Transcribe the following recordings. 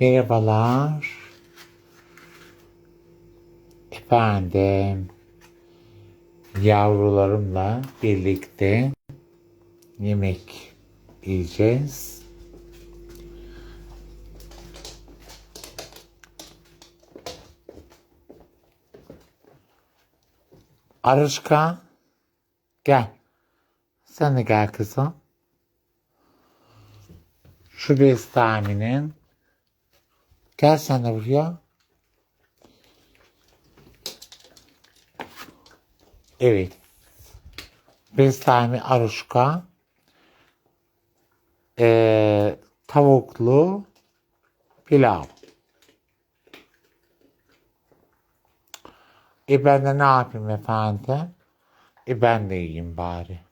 Merhabalar. Efendim, yavrularımla birlikte yemek yiyeceğiz. Arışka, gel. Sen de gel kızım. Şu Bestami'nin Gel sen de buraya. Evet. Bestami Aruşka. Ee, tavuklu pilav. E ben de ne yapayım efendim? E ben de yiyeyim bari.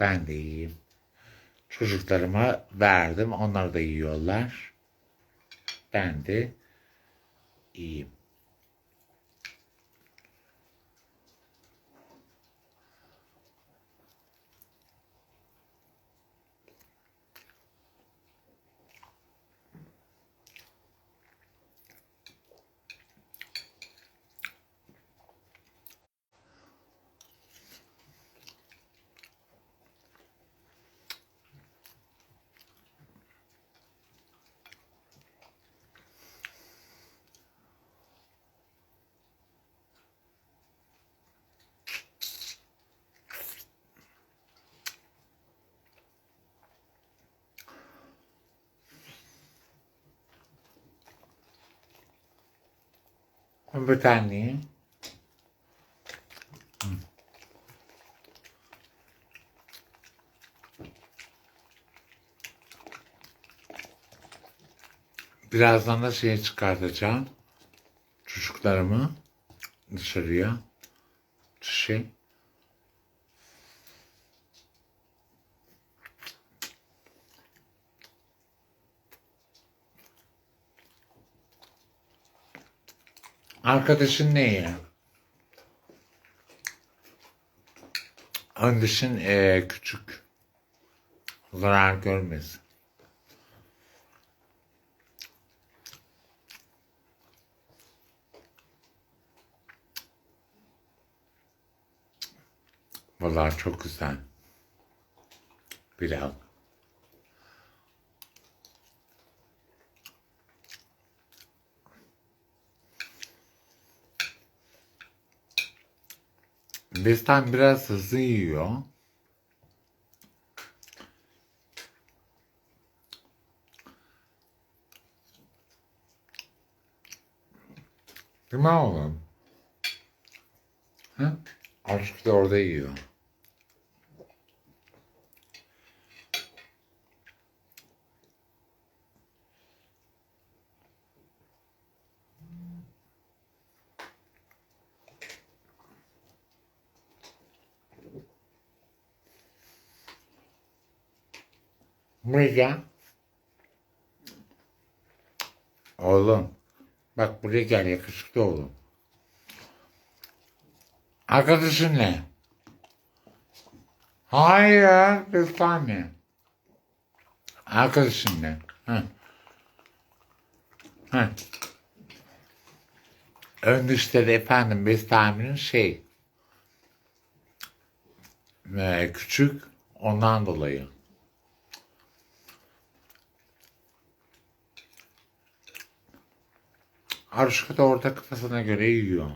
Ben de yiyeyim. Çocuklarıma verdim. Onlar da yiyorlar. Ben de yiyeyim. Hı. Birazdan da şeye çıkartacağım. Çocuklarımı dışarıya. Şey. Arkadaşın ne ya? Dışın eee, küçük. Zarar görmesin. Vallahi çok güzel. Pilav. Bizden biraz hızlı yiyor. Değil mi oğlum? Ha? Aşk da orada yiyor. Buraya. Oğlum. Bak buraya gel yakışıklı oğlum. Arkadaşın ne? Hayır, bir tane. Arkadaşın ne? Hı. Hı. Ön dişleri efendim Bestami'nin şey e, küçük ondan dolayı. Da orta kafasına göre yiyor.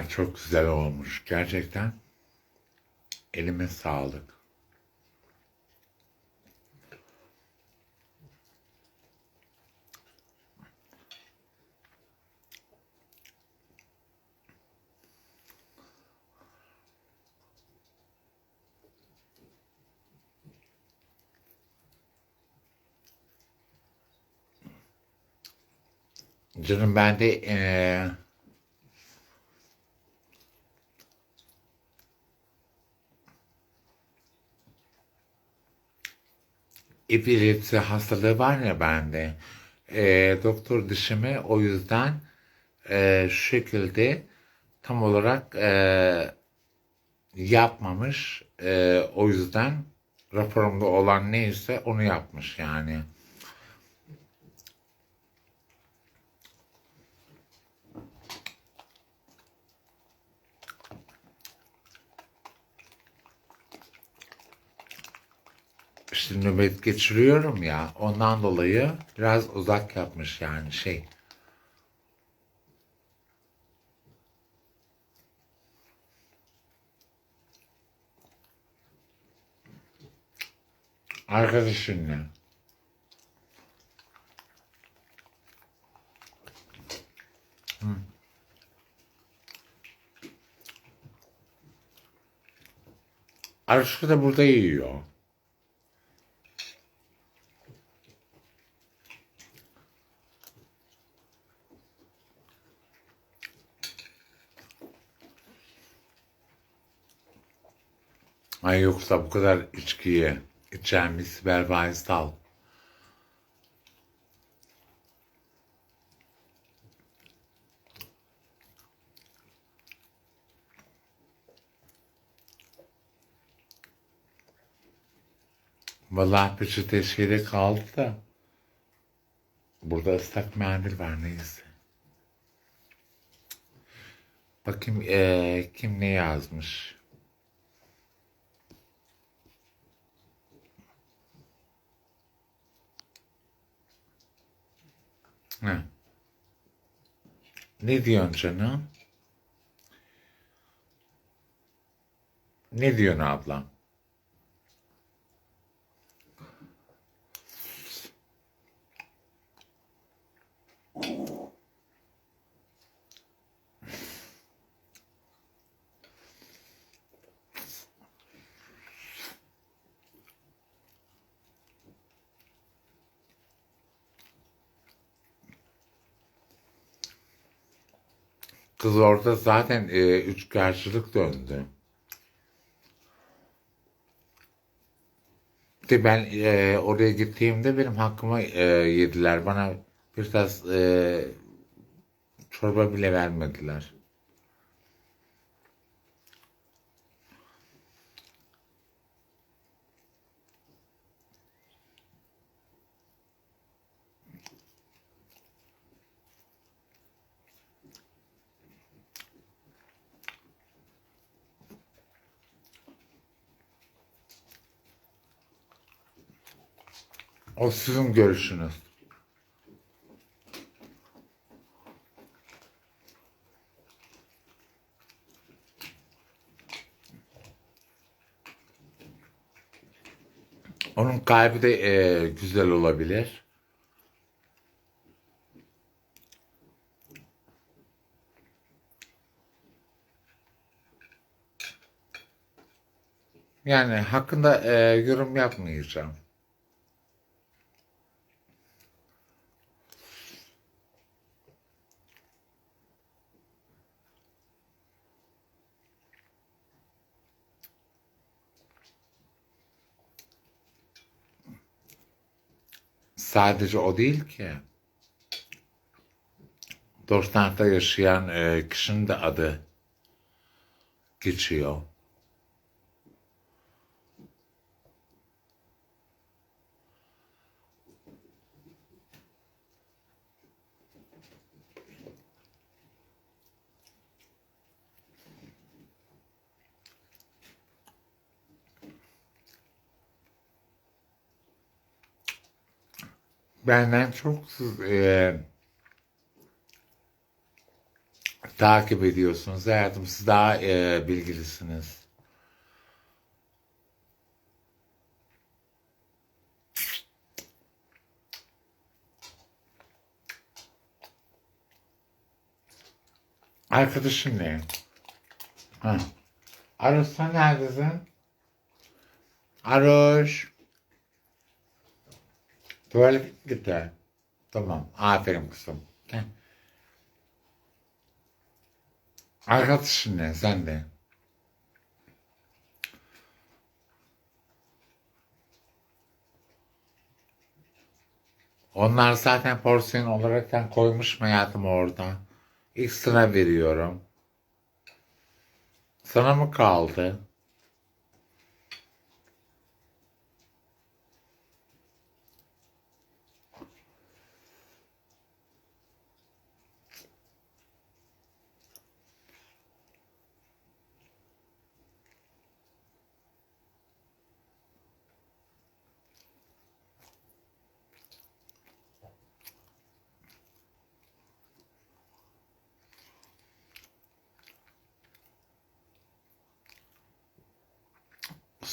Ay çok güzel olmuş gerçekten. Elime sağlık. Canım ben de eee epilepsi hastalığı var ya bende. Eee, doktor dişimi o yüzden eee, şu şekilde tam olarak eee, yapmamış. Eee, o yüzden raporumda olan neyse onu yapmış yani. İşte nöbet geçiriyorum ya ondan dolayı biraz uzak yapmış yani şey. Arkadaşınla. Arşu da burada yiyor. Ay yoksa bu kadar içkiye içen bir Sibel Baysal. Vallahi peçete şeyde kaldı da. Burada ıslak mendil var neyse. Bakayım eee, kim ne yazmış. Ha. Ne diyorsun canım? Ne diyorsun ablam? Kız orada zaten e, üçkağıtçılık döndü. De ben e, oraya gittiğimde benim hakkımı e, yediler. Bana bir tas e, çorba bile vermediler. O sizin görüşünüz. Onun kalbi de e, güzel olabilir. Yani hakkında e, yorum yapmayacağım. Sadece o değil ki. Dortmund'da yaşayan e, kişinin de adı geçiyor. Benden çok e, takip ediyorsunuz. Hayatım siz daha e, bilgilisiniz. Arkadaşın ne? Ha. Aruş sen neredesin? Aruş. Tuvalet gitti. Tamam. Aferin kızım. Gel. Arkadaşın ne? Sen de. Onlar zaten porsiyon olaraktan koymuş hayatım orada. Ekstra veriyorum. Sana mı kaldı?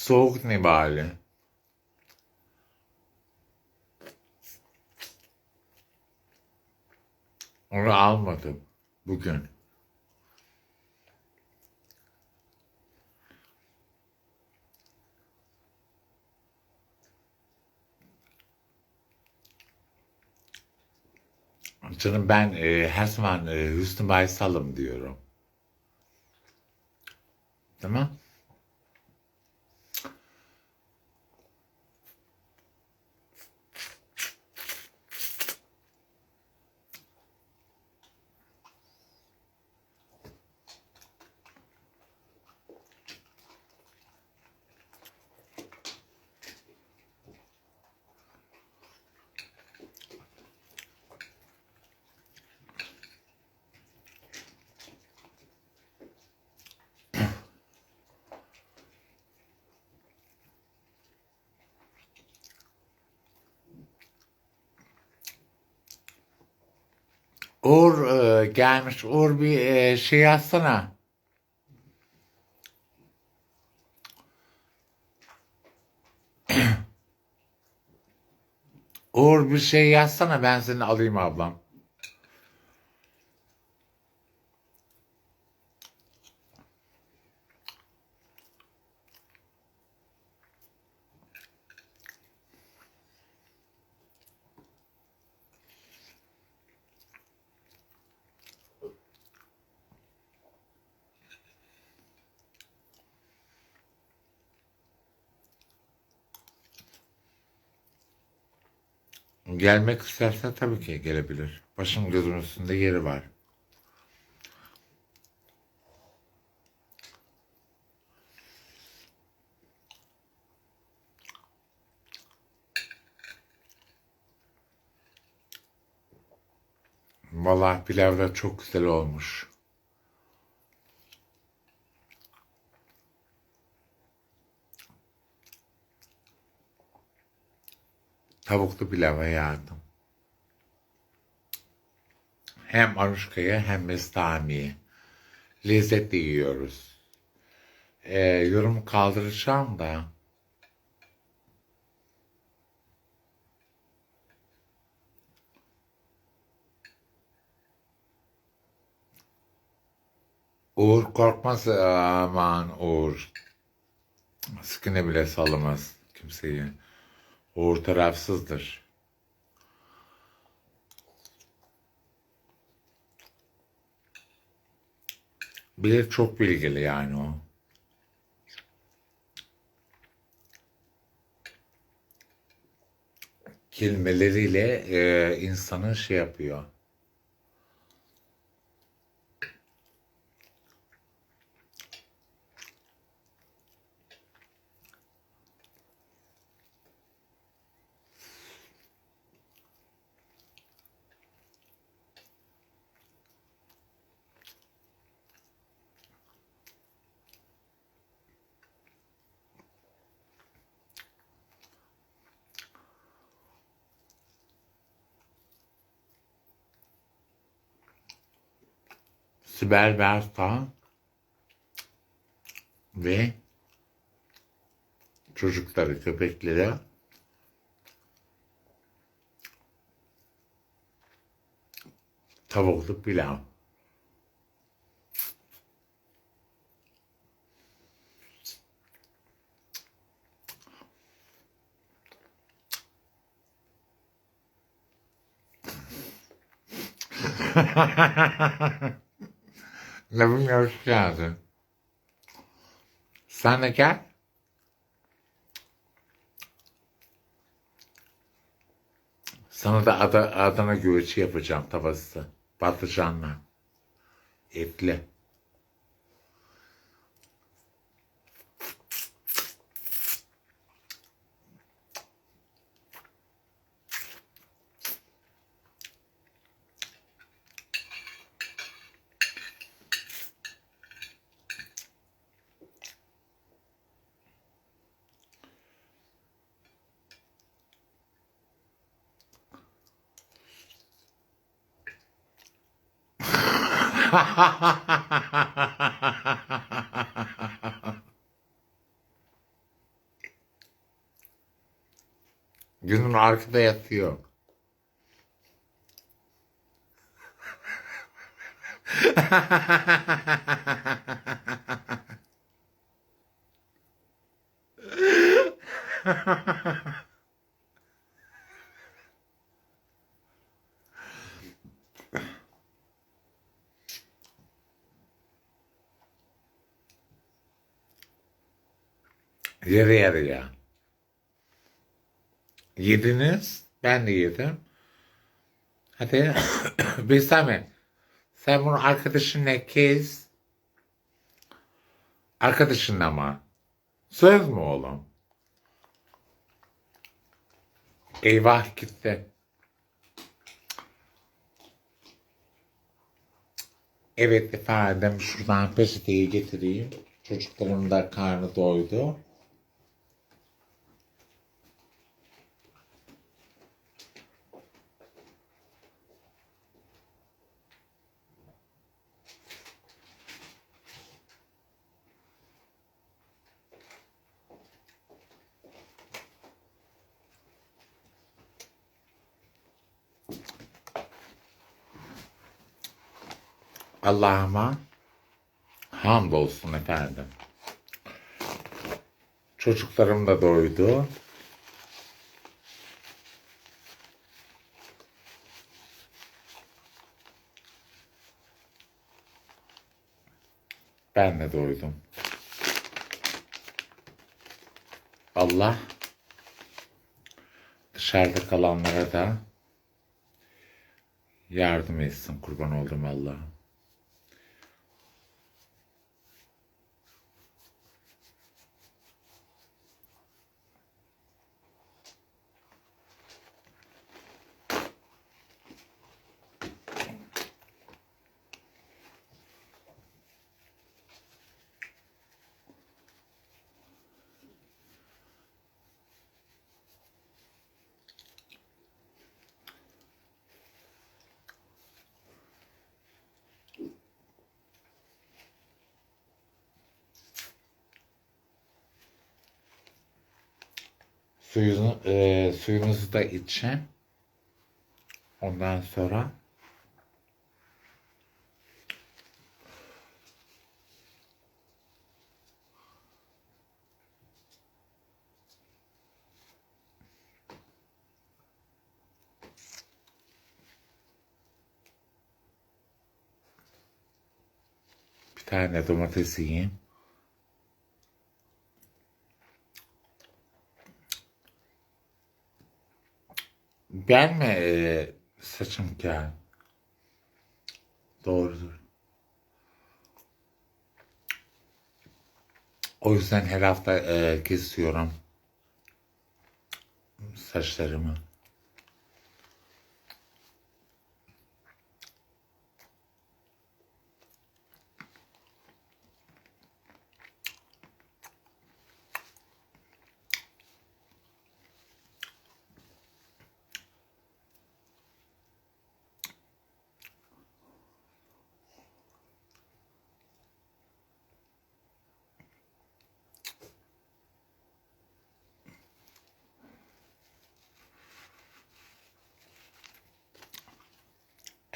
Soğuk ne? Onu almadım bugün. Canım ben e, her zaman e, Hüsnü Baysal'ım diyorum. Tamam. Uğur e, gelmiş. Uğur bir e, şey yazsana. Uğur bir şey yazsana ben seni alayım ablam. Gelmek istersen tabii ki gelebilir. Başım gözüm üstünde yeri var. Vallahi pilav da çok güzel olmuş. Tavuklu pilav hayatım. Hem Anuşka'ya hem Mestami'ye. Lezzetli yiyoruz. Ee, yorum kaldıracağım da. Uğur korkmaz aman Uğur. Sıkını bile sallamaz kimseyi. Uğur tarafsızdır. Bir çok bilgili yani o. Kelimeleriyle e, insanı şey yapıyor. Sibel Berta ve çocukları, köpekleri tavuklu pilav. Lafım hoş geldin. Sen de gel. Sana da Ada- Adana güveci yapacağım tavası. Patlıcanla. Etli. Günün arkada yatıyor. Yarı yarıya. Yediniz. Ben de yedim. Hadi Besame. Sen bunu arkadaşınla kes. Arkadaşınla mı? Söz mü oğlum? Eyvah gitti. Evet efendim şuradan peçeteyi getireyim. Çocuklarım da karnı doydu. Allah'ıma hamdolsun efendim. Çocuklarım da doydu. Ben de doydum. Allah dışarıda kalanlara da yardım etsin kurban oldum Allah'ım. Suyunu, e, suyunuzu da için. Ondan sonra bir tane domates yiyeyim. Ben mi e, saçım kel? Doğrudur. O yüzden her hafta e, kesiyorum saçlarımı.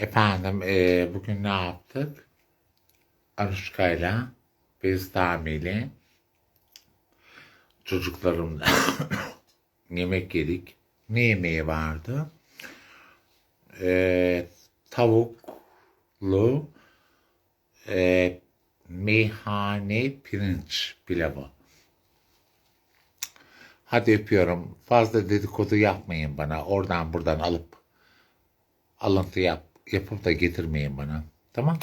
Efendim e, bugün ne yaptık? Anuşka'yla Bestami'yle çocuklarımla yemek yedik. Ne yemeği vardı? E, tavuklu e, meyhane pirinç pilavı. Hadi öpüyorum. Fazla dedikodu yapmayın bana. Oradan buradan alıp alıntı yap, yapıp da getirmeyin bana. Tamam?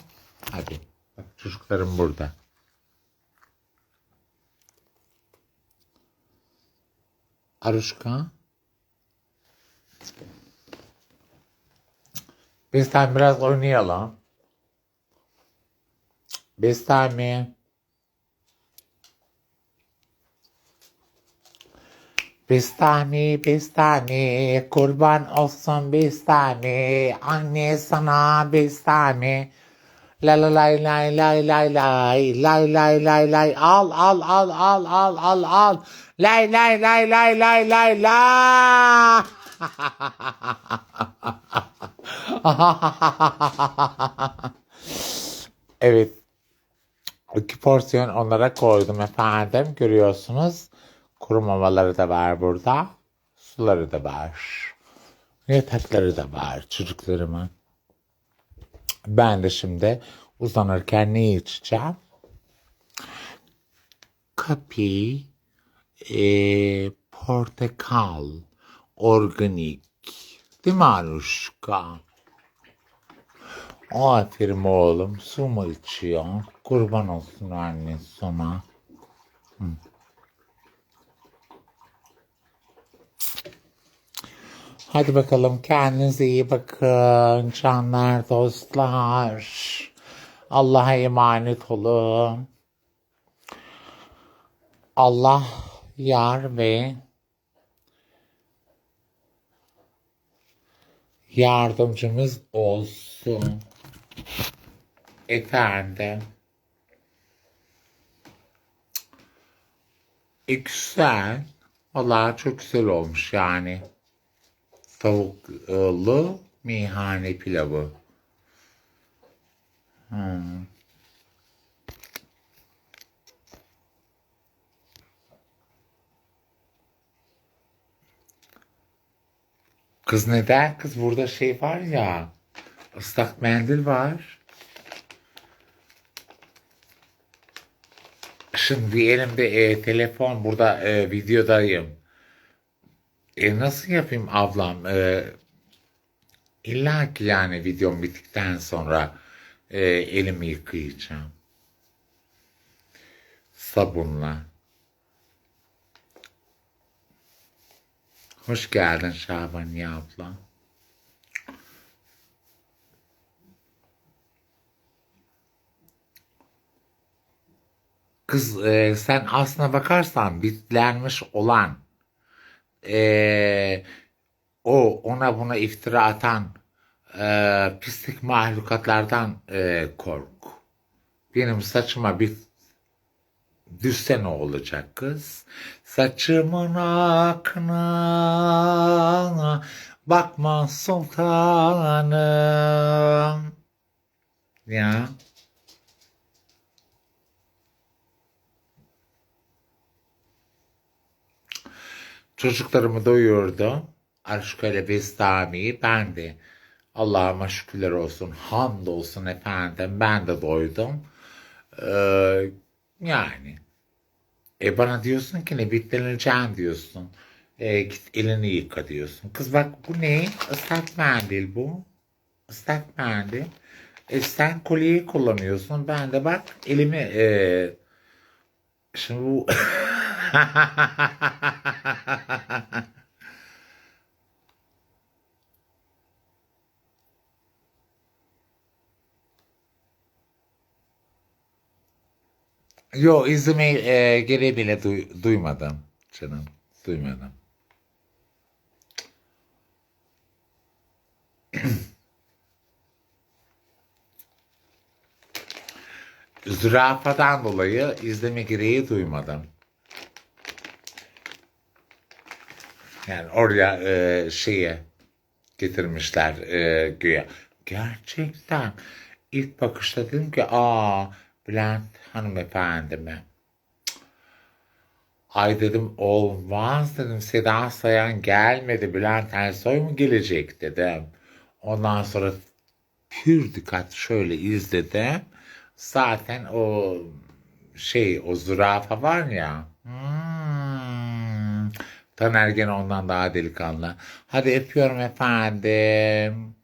Hadi. Bak çocuklarım burada. Aruşka. Biz sen biraz oynayalım. Bestami. Bestami, Bestami, kurban olsun Bestami, anne sana Bestami. La la lay lay lay lay lay, lay lay lay lay, al al al al al al al, lay lay lay lay lay lay la. evet. İki porsiyon onlara koydum efendim. Görüyorsunuz. Kuru mamaları da var burada. Suları da var. Yatakları da var çocuklarımın. Ben de şimdi uzanırken ne içeceğim? Kapi, e, portakal, organik. Değil mi Anuşka? Aferin oğlum. Su mu içiyor? Kurban olsun anne sana. Hı. Hadi bakalım kendinize iyi bakın canlar dostlar. Allah'a emanet olun. Allah yar ve yardımcımız olsun. Efendim. E güzel. Vallahi çok güzel olmuş yani. Tavuklu meyhane pilavı. Hmm. Kız neden? Kız burada şey var ya. ıslak mendil var. Şimdi elimde e, telefon burada e, videodayım. E, nasıl yapayım ablam? E, İlla ki yani videom bittikten sonra e, elimi yıkayacağım. Sabunla. Hoş geldin Şabaniye abla. Kız e, sen aslına bakarsan bitlenmiş olan e, o ona buna iftira atan e, pislik mahlukatlardan e, kork. Benim saçıma bir düşse ne olacak kız? Saçımın akına bakma sultanım. Ya. Çocuklarımı doyurdu. Aşk ile Bestami'yi ben de Allah'ıma şükürler olsun, hamd olsun efendim ben de doydum. Ee, yani e bana diyorsun ki ne bitleneceğim diyorsun. E, git elini yıka diyorsun. Kız bak bu ne? Islak mendil bu. Islak mendil. E sen kolyeyi kullanıyorsun. Ben de bak elimi e, şimdi bu Yo izlemeyi e, gereği bile duy- duymadım canım. Duymadım. Zürafadan dolayı izleme gereği duymadım. Yani oraya e, şeye getirmişler e, güya. gerçekten ilk bakışta dedim ki aa Bülent hanımefendi mi? Ay dedim olmaz dedim Seda Sayan gelmedi Bülent Ersoy mu gelecek dedim. Ondan sonra pür dikkat şöyle izledim. Zaten o şey o zürafa var ya. Hmm, Taner gene ondan daha delikanlı. Hadi öpüyorum efendim.